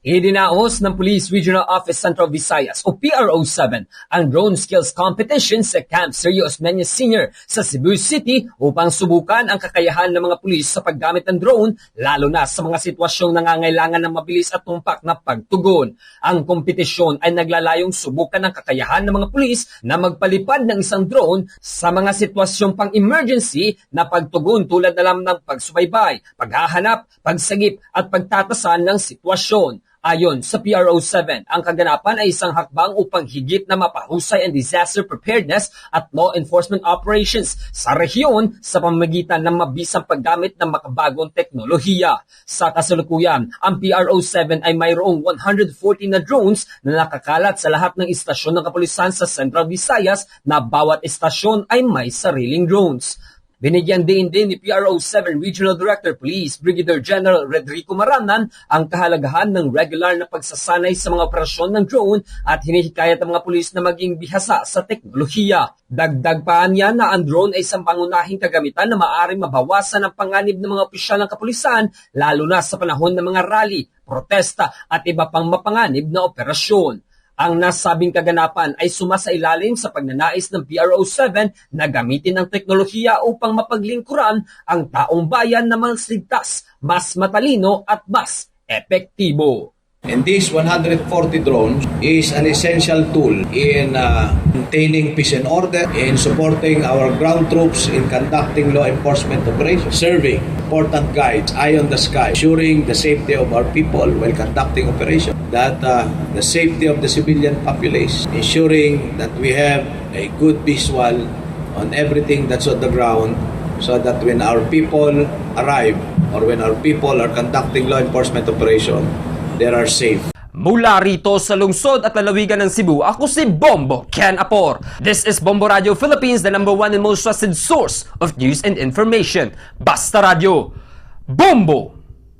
Idinaos ng Police Regional Office Central Visayas o PRO7 ang drone skills competition sa Camp Sergio Osmeña Senior sa Cebu City upang subukan ang kakayahan ng mga pulis sa paggamit ng drone lalo na sa mga sitwasyong nangangailangan ng mabilis at tumpak na pagtugon. Ang kompetisyon ay naglalayong subukan ang kakayahan ng mga pulis na magpalipad ng isang drone sa mga sitwasyong pang-emergency na pagtugon tulad na lang ng pagsubaybay, paghahanap, pagsagip at pagtatasan ng sitwasyon. Ayon sa PRO7, ang kaganapan ay isang hakbang upang higit na mapahusay ang disaster preparedness at law enforcement operations sa rehiyon sa pamamagitan ng mabisang paggamit ng makabagong teknolohiya. Sa kasalukuyan, ang PRO7 ay mayroong 140 na drones na nakakalat sa lahat ng istasyon ng kapulisan sa Central Visayas na bawat istasyon ay may sariling drones. Binigyan din din ni PRO7 Regional Director Police Brigadier General Redrico Maranan ang kahalagahan ng regular na pagsasanay sa mga operasyon ng drone at hinihikayat ang mga pulis na maging bihasa sa teknolohiya. Dagdag pa niya na ang drone ay isang pangunahing kagamitan na maaaring mabawasan ang panganib ng mga opisyal ng kapulisan lalo na sa panahon ng mga rally, protesta at iba pang mapanganib na operasyon. Ang nasabing kaganapan ay sumasailalim sa pagnanais ng PRO7 na gamitin ang teknolohiya upang mapaglingkuran ang taong bayan na mas ligtas, mas matalino at mas epektibo. And this 140 drones is an essential tool in uh, maintaining peace and order, in supporting our ground troops in conducting law enforcement operations, serving important guides, eye on the sky, ensuring the safety of our people while conducting operations, that uh, the safety of the civilian population, ensuring that we have a good visual on everything that's on the ground so that when our people arrive or when our people are conducting law enforcement operation, they are safe. Mula rito sa lungsod at lalawigan ng Cebu, ako si Bombo Ken Apor. This is Bombo Radio Philippines, the number one and most trusted source of news and information. Basta Radio. Bombo!